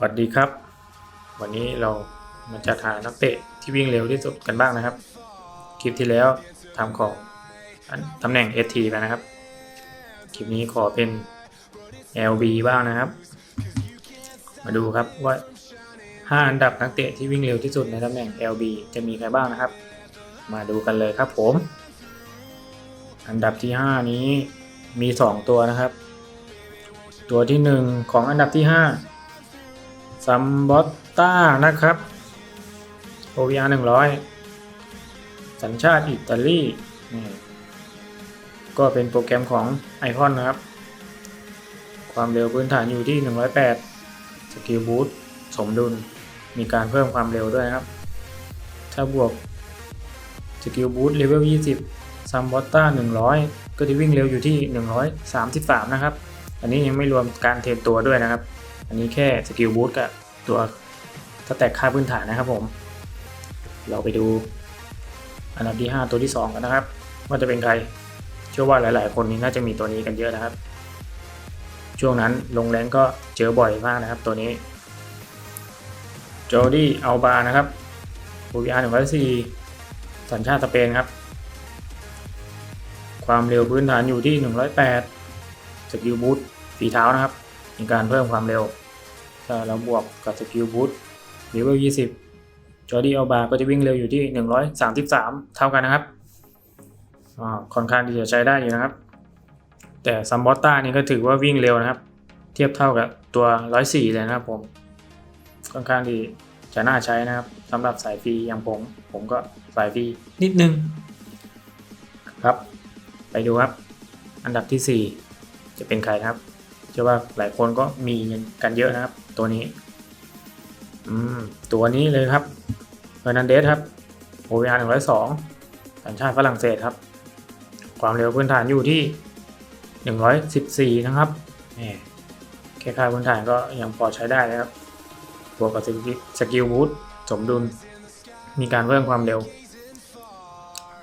สวัสดีครับ วันนี้เรามาจะหานักเตะที่วิ่งเร็วที่สุดกันบ้างนะครับ คลิปที่แล้วทำของตำแหน่ง ST ไปนะครับ คลิปนี้ขอเป็น LB บ้างนะครับ มาดูครับว่า 5 อันดับนักเตะที่วิ่งเร็วที่สุดในตำแหน่ง LB จะมีใครบ้างนะครับ มาดูกันเลยครับผม อันดับที่ 5 นี้มี 2 ตัวนะครับ ตัวที่ 1 ของอันดับที่ 5 ซัมบอตต้านะครับ OVR 100 สัญชาติอิตาลีนี่ก็เป็นโปรแกรมของไอคอนนะครับ ความเร็วพื้นฐานอยู่ที่ 108 สกิลบูทสมดุล มีการเพิ่มความเร็วด้วยครับ ถ้าบวกสกิลบูทเลเวล 20 ซัมบอตต้า 100 ก็จะวิ่งเร็วอยู่ที่ 133 นะครับ อันนี้ยังไม่รวมการเทรนตัวด้วยนะครับ อันนี้แค่สกิลบูทกับตัวสแต็กค่าพื้นฐานนะครับผม เราไปดูอันดับที่ 5 ตัวที่ 2 กันนะครับ ว่าจะเป็นใคร เชื่อว่าหลาย ๆ คนนี้น่าจะมีตัวนี้กันเยอะนะครับ ช่วงนั้นลงแรงก็เจอบ่อยมากนะครับตัวนี้โจดี้อัลบานะครับ OVR 104สัญชาติสเปนครับ ความเร็วพื้นฐานอยู่ที่ 108สกิลบูทฝีเท้านะครับ มีการเพิ่มความเร็ว ถ้าเราบวกกับสกิลบูทเลเวล20 จอร์ดี้อัลบาก็จะวิ่งเร็วอยู่ที่ 133 เท่ากันนะครับค่อนข้างที่จะใช้ได้อยู่นะครับ แต่ซัมบอตต้านี่ก็ถือว่าวิ่งเร็วนะครับ เทียบเท่ากับตัว 104 เลยนะครับผม ค่อนข้างที่จะน่าใช้นะครับสำหรับสายฟรีอย่างผม ผมก็สายฟรีนิดนึงครับ ไปดูครับ อันดับที่ 4 จะเป็นใครครับ เชื่อว่าหลายคนก็มีกันเยอะนะครับ ตัวนี้ อืม ตัวนี้เลยครับเฟอร์นันเดสครับ OVR 102สัญชาติฝรั่งเศสครับ ความเร็วพื้นฐานอยู่ที่114นะครับแหมแค่ค่าพื้นฐานก็ยังพอใช้ได้นะครับ บวกกับสกิลสกิลบูทสมดุล มีการเพิ่มความเร็ว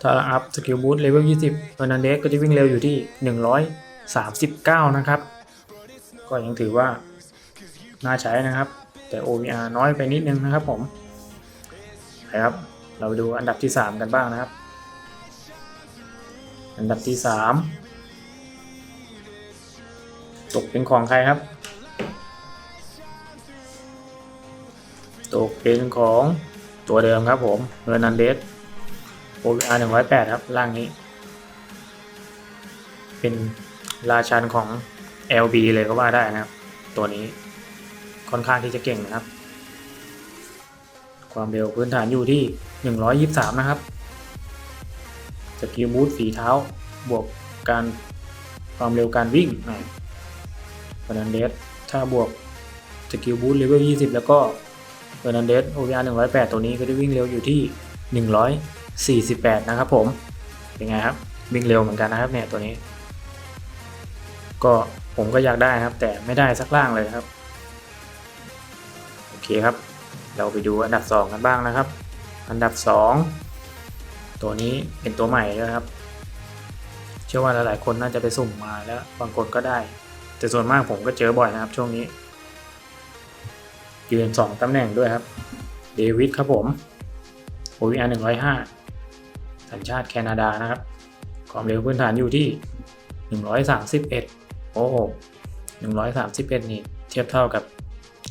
ถ้าอัพสกิลบูทเลเวล20เฟอร์นันเดสก็จะวิ่งเร็วอยู่ที่ 139 นะครับ ก็ยังถือว่าน่าใช้นะครับ แต่ OVR น้อยไปนิดนึงนะครับผมไปครับ เราดูอันดับที่ 3 กันบ้างนะครับ อันดับที่ 3 ตกเป็นของใครครับ ตกเป็นของตัวเดิมครับผมเ e อร์นันเดส OVR 108 ครับ ล่างนี้ เป็นราชันของ LB เลยก็ว่าได้นะครับ ตัวนี้ค่อนข้างที่จะเก่งนะครับ ความเร็วพื้นฐานอยู่ที่ 123 นะครับสกิลบูทฝีเท้า บวกการความเร็วการวิ่งนะเฟอร์นันเดสถ้าบวกสกิลบูทเลเวล 20 แล้วก็เฟอร์นันเดส OVR 108 ตัวนี้ก็จะวิ่งเร็วอยู่ที่ 148 นะครับผม เป็นไงครับ วิ่งเร็วเหมือนกันนะครับเนี่ยตัวนี้ ก็ ผมก็อยากได้นะครับ แต่ไม่ได้สักล่างเลยครับ โอเคครับ เราไปดูอันดับ 2 กันบ้างนะครับ อันดับ 2 ตัวนี้เป็นตัวใหม่นะครับ เชื่อว่าหลายๆ คนน่าจะไปสุ่มมาแล้วบางคนก็ได้ แต่ส่วนมากผมก็เจอบ่อยนะครับ ช่วงนี้ ยืน2ตำแหน่งด้วยครับ เดวิดครับผม OVR 105 สัญชาติแคนาดานะครับ ความเร็วพื้นฐานอยู่ที่ 131 โอ้โห131นี่เทียบเท่ากับ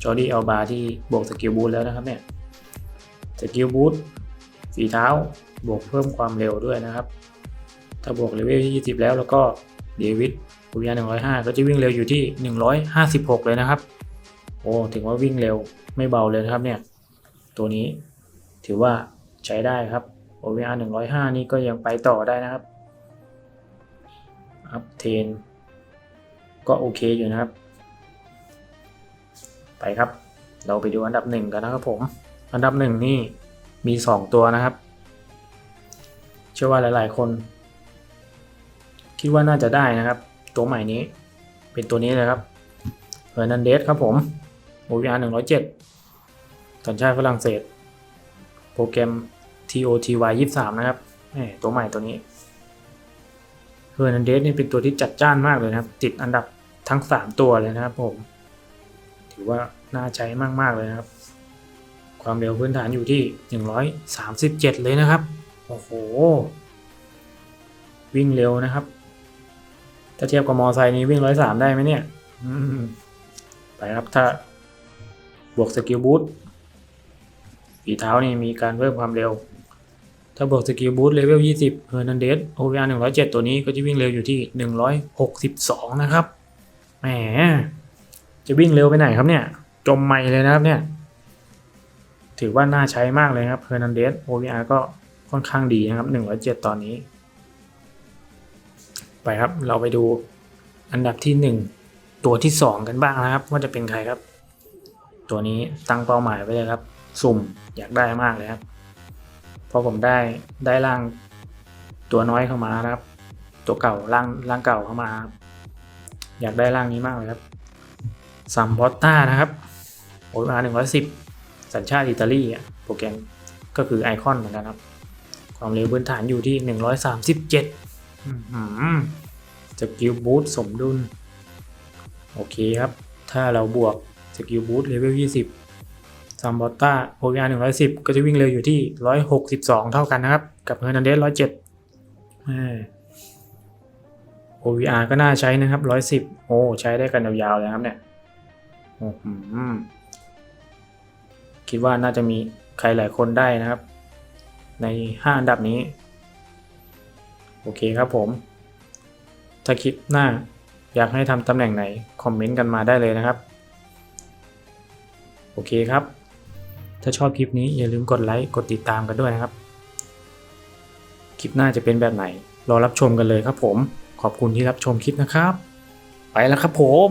จอร์ดี้อัลบาที่บวกสกิลบูทแล้วนะครับเนี่ยสกิลบูทฝีเท้าบวกเพิ่มความเร็วด้วยนะครับ ถ้าบวกเลเวลที่20 แล้วแล้วก็เดวิดอุยา105 ก็จะวิ่งเร็วอยู่ที่ 156 เลยนะครับ โอ้ถึงว่าวิ่งเร็วไม่เบาเลยนะครับเนี่ย ตัวนี้ถือว่าใช้ได้ครับ OVR 105 นี่ก็ยังไปต่อได้นะครับ อัพเทน ก็โอเคอยู่นะครับ ไปครับ เราไปดูอันดับหนึ่งกันนะครับผม อันดับหนึ่งนี่มี 2 ตัวนะครับ เชื่อว่าหลาย ๆ คน คิดว่าน่าจะได้นะครับ ตัวใหม่นี้ เป็นตัวนี้เลยครับเฮอร์นันเดสครับผม OVR 107สัญชาติฝรั่งเศส โปรแกรม TOTY 23 นะครับตัวใหม่ตัวนี้เฮอร์นันเดสนี่เป็นตัวที่จัดจ้านมากเลยนะครับ ติดอันดับ ทั้ง 3 ตัวเลยนะครับผม ถือว่าน่าใช้มาก ๆ เลยนะครับ ความเร็วพื้นฐานอยู่ที่ 137 เลยนะครับ โอ้โห วิ่งเร็วนะครับ ถ้าเทียบกับมอไซค์นี้วิ่ง 103 ได้ไหมเนี่ยไปครับถ้าบวกสกิลบูทฝีเท้านี่มีการเพิ่มความเร็ว ถ้าบวกสกิลบูทเลเวล 20 เฮอร์นันเดส OVR 107 ตัวนี้ก็จะวิ่งเร็วอยู่ที่ 162 นะครับ แหม จะวิ่งเร็วไปไหนครับเนี่ย จมไม่เลยนะครับเนี่ย ถือว่าน่าใช้มากเลยครับเฮอร์นันเดส OVR ก็ค่อนข้างดีนะครับ 107 ตอนนี้ ไปครับ เราไปดูอันดับที่ 1 ตัวที่ 2 กันบ้างนะครับ ว่าจะเป็นใครครับ ตัวนี้ตั้งเป้าหมายไว้เลยครับ สุ่มอยากได้มากเลยครับ เพราะผมได้ได้ร่างตัวน้อยเข้ามานะครับ ตัวเก่าร่างร่างเก่าเข้ามาครับ อยากได้ร่างนี้มากเลยครับซัมบอตต้านะครับโออาร์หนึ่งร้อยสิบสัญชาติอิตาลีอะโปรแกรมก็คือไอคอนเหมือนกันครับ ความเร็วพื้นฐานอยู่ที่หนึ่งร้อยสามสิบเจ็ดสกิลบูทสมดุล โอเคครับ ถ้าเราบวกสกิลบูทเลเวลยี่สิบซัมบอตต้าโอเวอร์หนึ่งร้อยสิบก็จะวิ่งเร็วอยู่ที่ร้อยหกสิบสองเท่ากันนะครับ กับเฮอร์นันเดสร้อยเจ็ด OVR ก็น่าใช้นะครับร้อยสิบโอ้ใช้ได้กันยาวๆเลยครับเนี่ยโอ้คิดว่าน่าจะมีใครหลายคนได้นะครับ ในห้าอันดับนี้ โอเคครับผม ถ้าคลิปหน้าอยากให้ทำตำแหน่งไหน คอมเมนต์กันมาได้เลยนะครับ โอเคครับ ถ้าชอบคลิปนี้อย่าลืมกดไลค์ กดติดตามกันด้วยนะครับ คลิปหน้าจะเป็นแบบไหน รอรับชมกันเลยครับผม ขอบคุณที่รับชมคลิปนะครับ ไปแล้วครับผม